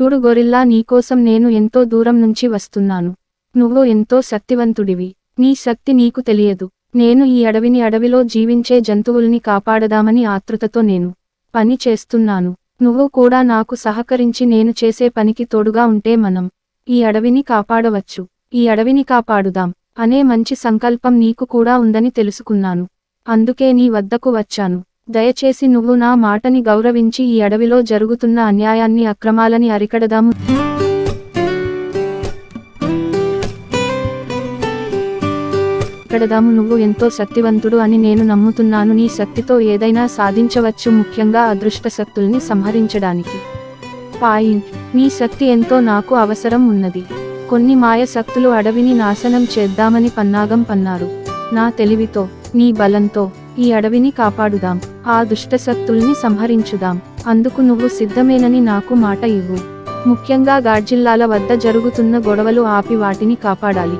చూడు గొరిల్లా నీకోసం నేను ఎంతో దూరం నుంచి వస్తున్నాను. నువ్వు ఎంతో శక్తివంతుడివి. నీ శక్తి నీకు తెలియదు. నేను ఈ అడవిని అడవిలో జీవించే జంతువుల్ని కాపాడదామని ఆతృతతో నేను పని చేస్తున్నాను. నువ్వు కూడా నాకు సహకరించి నేను చేసే పనికి తోడుగా ఉంటే మనం ఈ అడవిని కాపాడవచ్చు. ఈ అడవిని కాపాడుదాం అనే మంచి సంకల్పం నీకు కూడా ఉందని తెలుసుకున్నాను. అందుకే నీ వద్దకు వచ్చాను. దయచేసి నువ్వు నా మాటని గౌరవించి ఈ అడవిలో జరుగుతున్న అన్యాయాన్ని అక్రమాలని అరికడదాము. అరికడదాము. నువ్వు ఎంతో శక్తివంతుడు అని నేను నమ్ముతున్నాను. నీ శక్తితో ఏదైనా సాధించవచ్చు. ముఖ్యంగా అదృష్ట శక్తుల్ని సంహరించడానికి. పాయింట్ నీ శక్తి ఎంతో నాకు అవసరం ఉన్నది. కొన్ని మాయ శక్తులు అడవిని నాశనం చేద్దామని పన్నాగం పన్నారు. నా తెలివితో నీ బలంతో ఈ అడవిని కాపాడుదాం ఆ దుష్టశక్తుల్ని సంహరించుదాం అందుకు నువ్వు సిద్ధమేనని నాకు మాట ఇవ్వు. ముఖ్యంగా గాడ్జిల్లాల వద్ద జరుగుతున్న గొడవలు ఆపి వాటిని కాపాడాలి.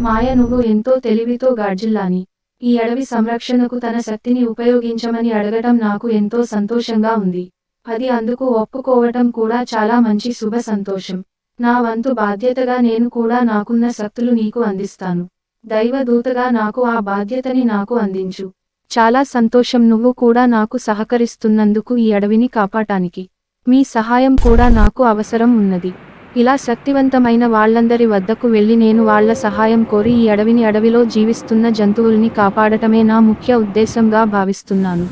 మాయ నువ్వు ఎంతో తెలివితో గాడ్జిల్లాని. ఈ అడవి సంరక్షణకు తన శక్తిని ఉపయోగించమని అడగటం నాకు ఎంతో సంతోషంగా ఉంది. అది అందుకు ఒప్పుకోవటం కూడా చాలా మంచి శుభ సంతోషం. నా వంతు బాధ్యతగా నేను కూడా నాకున్న శక్తులు నీకు అందిస్తాను. దైవదూతగా నాకు ఆ బాధ్యతని నాకు అందించు. చాలా సంతోషం నువ్వు కూడా నాకు సహకరిస్తున్నందుకు ఈ అడవిని కాపాటానికి. మీ సహాయం కూడా నాకు అవసరం ఉన్నది. ఇలా శక్తివంతమైన వాళ్ళందరి వద్దకు వెళ్ళి నేను వాళ్ళ సహాయం కోరి ఈ అడవిని అడవిలో జీవిస్తున్న జంతువుల్ని కాపాడటమే నా ముఖ్య ఉద్దేశంగా భావిస్తున్నాను.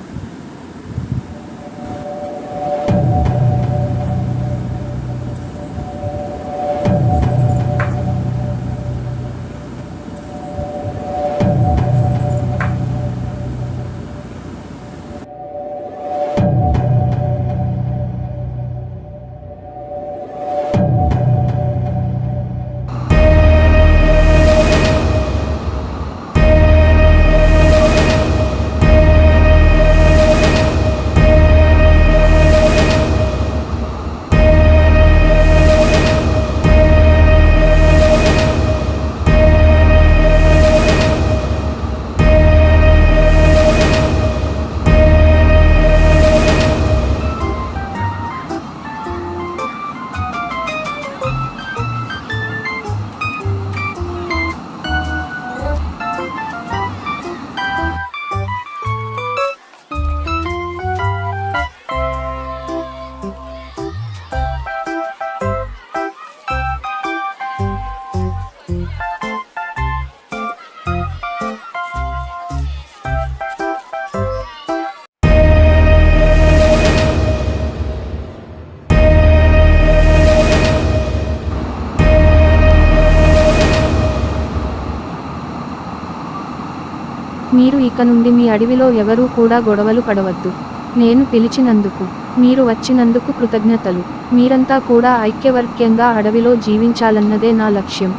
మీరు ఇక నుండి మీ అడవిలో ఎవరూ కూడా గొడవలు పడవద్దు. నేను పిలిచినందుకు మీరు వచ్చినందుకు కృతజ్ఞతలు. మీరంతా కూడా ఐక్యవర్క్యంగా అడవిలో జీవించాలన్నదే నా లక్ష్యం.